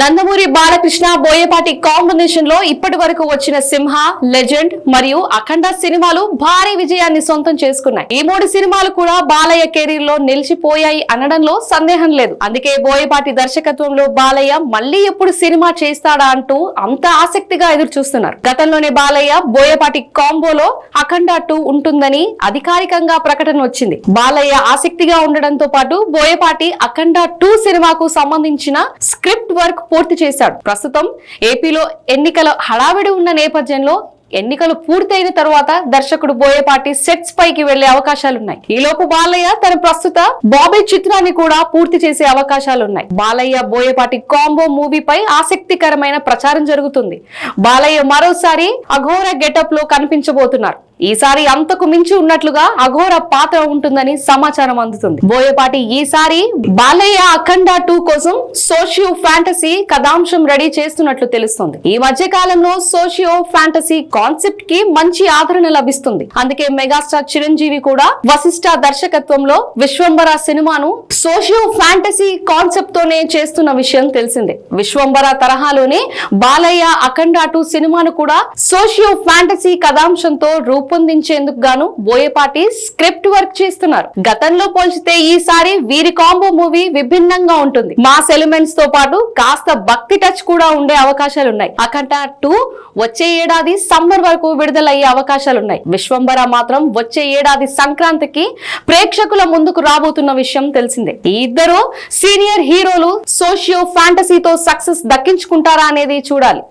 నందమూరి బాలకృష్ణ బోయపాటి కాంబినేషన్లో ఇప్పటి వరకు వచ్చిన సింహ లెజెండ్ మరియు అఖండ సినిమాలు భారీ విజయాన్ని సొంతం చేసుకున్నాయి. ఈ మూడు సినిమాలు కూడా బాలయ్య కెరీర్లో నిలిచిపోయాయి అనడంలో సందేహం లేదు. అందుకే బోయపాటి దర్శకత్వంలో బాలయ్య మళ్ళీ ఎప్పుడు సినిమా చేస్తాడా అంటూ అంత ఆసక్తిగా ఎదురు చూస్తున్నారు గతంలోనే బాలయ్య బోయపాటి కాంబోలో అఖండ టూ ఉంటుందని అధికారికంగా ప్రకటన వచ్చింది. బాలయ్య ఆసక్తిగా ఉండడంతో పాటు బోయపాటి అఖండ టూ సినిమాకు సంబంధించిన స్క్రిప్ట్ వర్క్ పూర్తి చేశాడు. ప్రస్తుతం ఏపీలో ఎన్నికల హడావిడి ఉన్న నేపథ్యంలో ఎన్నికలు పూర్తయిన తర్వాత దర్శకుడు బోయపాటి సెట్స్ పైకి వెళ్ళే అవకాశాలున్నాయి. ఈలోపు బాలయ్య తన ప్రస్తుత బాబీ చిత్రాన్ని కూడా పూర్తి చేసే అవకాశాలున్నాయి. బాలయ్య బోయపాటి కాంబో మూవీపై ఆసక్తికరమైన ప్రచారం జరుగుతుంది. బాలయ్య మరోసారి అఘోర గెటప్లో కనిపించబోతున్నారు. ఈసారి అంతకు మించి ఉన్నట్లుగా అఘోర పాత్ర ఉంటుందని సమాచారం అందుతుంది. బోయపాటి ఈసారి బాలయ్య అఖండ టూ కోసం సోషియో ఫ్యాంటసీ కథాంశం రెడీ చేస్తున్నట్లు తెలుస్తుంది. ఈ మధ్య కాలంలో సోషియో ఫ్యాంటసీ కాన్సెప్ట్కి మంచి ఆదరణ లభిస్తుంది. అందుకే మెగాస్టార్ చిరంజీవి కూడా వశిష్ఠ దర్శకత్వంలో విశ్వంబర సినిమాను సోషియో ఫ్యాంటసీ కాన్సెప్ట్ తోనే చేస్తున్న విషయం తెలిసిందే. విశ్వంబర తరహాలోనే బాలయ్య అఖండ టూ సినిమాను కూడా సోషియో ఫ్యాంటసీ కథాంశంతో రూపొందించేందుకు గాను బోయపాటి స్క్రిప్ట్ వర్క్ చేస్తున్నారు. గతంలో పోల్చితే ఈసారి వీరి కాంబో మూవీ విభిన్నంగా ఉంటుంది. మాస్ ఎలిమెంట్స్తో పాటు కాస్త భక్తి టచ్ కూడా ఉండే అవకాశాలు ఉన్నాయి అఖండ టూ వచ్చే ఏడాది సమ్మర్ వరకు విడుదలయ్యే అవకాశాలున్నాయి. విశ్వంబర మాత్రం వచ్చే ఏడాది సంక్రాంతికి ప్రేక్షకుల ముందుకు రాబోతున్న విషయం తెలిసిందే. ఈ ఇద్దరు సీనియర్ హీరోలు సోషియో ఫ్యాంటసీతో సక్సెస్ దక్కించుకుంటారా అనేది చూడాలి.